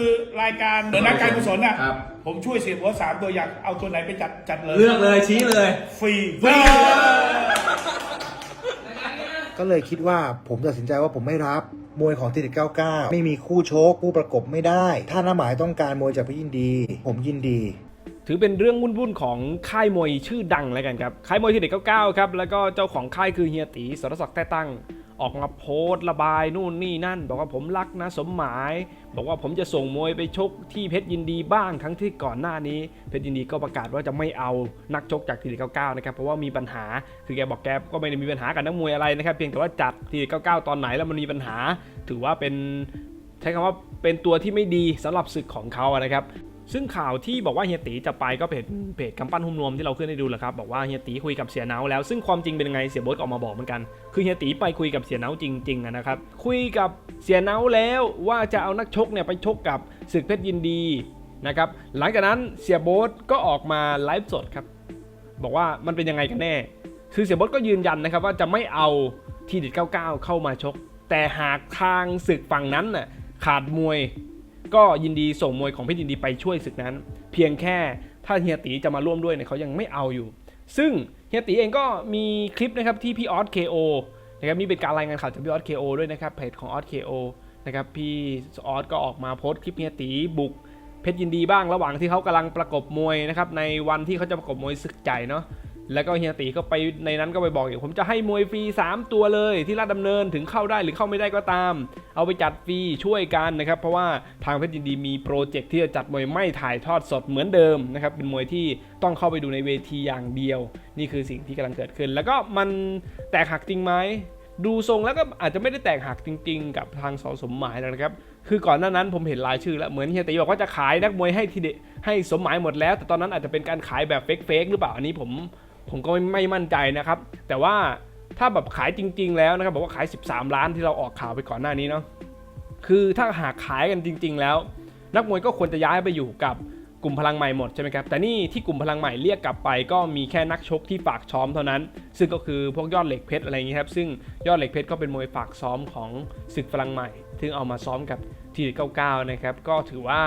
คือรายการเหมือนนักการกุศลน่ะ ครับ ผมช่วยเสียหัวสามตัวอยากเอาตัวไหนไปจัดจัดเลย เลือกเลยชี้เลย ฟรีฟรี ก็เลยคิดว่าผมตัดสินใจว่าผมไม่รับมวยของทีเด็ด99 ไม่มีคู่ชกคู่ประกบไม่ได้ ถ้าน้าหมายต้องการมวยจากพี่ยินดี ผมยินดี ถือเป็นเรื่องวุ่นๆของค่ายมวยชื่อดังแล้วกันครับ ค่ายมวยที่เด็ก99ครับ แล้วก็เจ้าของค่ายคือเฮียตีสรศักดิ์แต้ตั้ง ออกมาโพสระบายนู่นนี่นั่น บอกว่าผมรักนะสมหมาย บอกว่าผมจะส่งมวยไปชกที่เพชรยินดีบ้างทั้งที่ก่อนหน้านี้ เพชรยินดีก็ประกาศว่าจะไม่เอานักชกจากทีเด็ด99นะครับเพราะว่ามีปัญหาคือแกบอกแกก็ไม่ได้มีปัญหากับนักมวยอะไรนะครับเพียงแต่ว่าจัดทีเด็ด99ตอนไหนแล้วมันมีปัญหา ถือว่าเป็นใช้คำว่าเป็นตัวที่ไม่ดีสำหรับศึกของเขานะครับ ซึ่งข่าวที่บอกว่าเฮียตีจะไปก็เพจเพจกำปั้นหุ่มนวมที่เราขึ้นให้ดูแหละครับบอกว่าเฮียตีคุยกับเสียเนาแล้วซึ่งความจริงเป็นยังไงเสียโบ๊ทออกมาบอกเหมือนกัน คือเฮียตีไปคุยกับเสียเนาจริงๆนะครับคุยกับเสียเนาแล้วว่าจะเอานักชกเนี่ยไปชกกับศึกเพชรยินดีนะครับหลังจากนั้นเสียโบ๊ทก็ออกมาไลฟ์สดครับบอกว่ามันเป็นยังไงกันแน่ คือเสียโบดก็ยืนยันนะครับว่าจะไม่เอาทีเด็ด99 เข้ามาชก แต่หากทางศึกฝั่งนั้นน่ะขาดมวย ก็ยินดีส่งมวยของเพชรยินดีไปช่วยศึกนั้น เพียงแค่ถ้าเฮียตีจะมาร่วมด้วยเนี่ยเขายังไม่เอาอยู่ ซึ่งเฮียตีเองก็มีคลิปนะครับที่พี่ออสเคโอนะครับนี่เป็นการรายงานข่าวจากพี่ออสเคโอด้วยนะครับเพจของออสเคโอนะครับพี่ออสก็ออกมาโพสต์คลิปเฮียตีบุกเพชรยินดีบ้างระหว่างที่เขากำลังประกบมวยนะครับในวันที่เขาจะประกบมวยศึกใหญ่เนาะ แล้วก็เฮียตีก็ไปในนั้นก็ไปบอกอย่างผมจะให้มวยฟรี 3 ตัวเลยที่ลาดดำเนินถึงเข้าได้หรือเข้าไม่ได้ก็ตาม เอาไปจัดฟรีช่วยกันนะครับ เพราะว่าทางเพชรยินดีมีโปรเจกต์ที่จะจัดมวยไม่ถ่ายทอดสดเหมือนเดิมนะครับเป็นมวยที่ต้องเข้าไปดูในเวทีอย่างเดียว นี่คือสิ่งที่กำลังเกิดขึ้น แล้วก็มันแตกหักจริงไหมดูทรงแล้วก็อาจจะไม่ได้แตกหักจริง ๆ กับทางสสมหมายนะครับ คือก่อนหน้านั้นผมเห็นรายชื่อแล้วเหมือนเฮียตีบอกว่าจะขายนักมวยให้ทีเดให้สมหมายหมดแล้ว แต่ตอนนั้นอาจจะเป็นการขายแบบเฟกๆหรือเปล่าอันนี้ผม ผมก็ไม่ไม่มั่นใจนะครับ แต่ว่าถ้าแบบขายจริง ๆ แล้วนะครับบอกว่าขาย 13 ล้านที่เราออกข่าวไปก่อนหน้านี้เนาะคือถ้าหากขายกันจริง ๆ แล้ว นักมวยก็ควรจะย้ายไปอยู่กับกลุ่มพลังใหม่หมดใช่ไหมครับแต่นี่ที่กลุ่มพลังใหม่เรียกกลับไป ก็มีแค่นักชกที่ฝากซ้อมเท่านั้น ซึ่งก็คือพวกยอดเหล็กเพชรอะไรอย่างนี้ครับซึ่งยอดเหล็กเพชรก็เป็นมวยฝากซ้อมของศึกพลังใหม่ซึ่งเอามาซ้อมกับทีเก้าเก้านะครับก็ถือว่า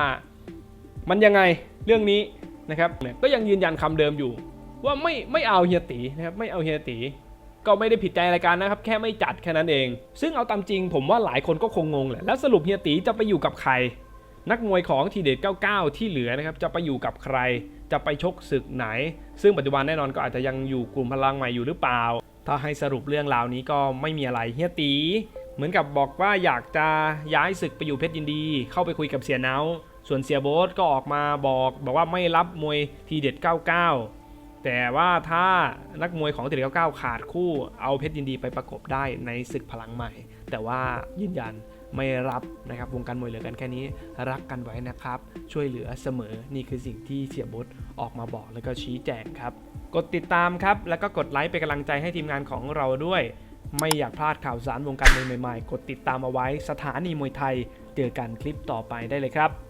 มันยังไงเรื่องนี้นะครับก็ยังยืนยันคำเดิมอยู่ ว่าไม่ไม่เอาเฮียตีนะครับไม่เอาเฮียตีก็ไม่ได้ผิดใจอะไรกันนะครับ แค่ไม่จัดแค่นั้นเอง ซึ่งเอาตามจริงผมว่าหลายคนก็คงงงแหละแล้วสรุปเฮียตีจะไปอยู่กับใคร นักมวยของทีเด็ด99 ที่เหลือนะครับจะไปอยู่กับใคร จะไปชกศึกไหน ซึ่งปัจจุบันแน่นอนก็อาจจะยังอยู่กลุ่มพลังใหม่อยู่หรือเปล่า ถ้าให้สรุปเรื่องราวนี้ก็ไม่มีอะไรเฮียตี เหมือนกับบอกว่าอยากจะย้ายศึกไปอยู่เพชรยินดี เข้าไปคุยกับเสียเนาส่วนเสียโบ๊ทก็ออกมาบอก บอกว่าไม่รับมวยทีเด็ด99 แต่ว่าถ้านักมวยของทีเด็ด99ขาดคู่เอาเพชรยินดีไปประกบได้ในศึกพลังใหม่ แต่ว่ายืนยันไม่รับนะครับวงการมวยเหลือกันแค่นี้รักกันไว้นะครับ ช่วยเหลือเสมอนี่คือสิ่งที่เสียโบดออกมาบอกแล้วก็ชี้แจงครับ กดติดตามครับ แล้วก็กดไลค์เป็นกำลังใจให้ทีมงานของเราด้วย ไม่อยากพลาดข่าวสารวงการมวยใหม่ๆ กดติดตามเอาไว้สถานีมวยไทย เจอกันคลิปต่อไปได้เลยครับ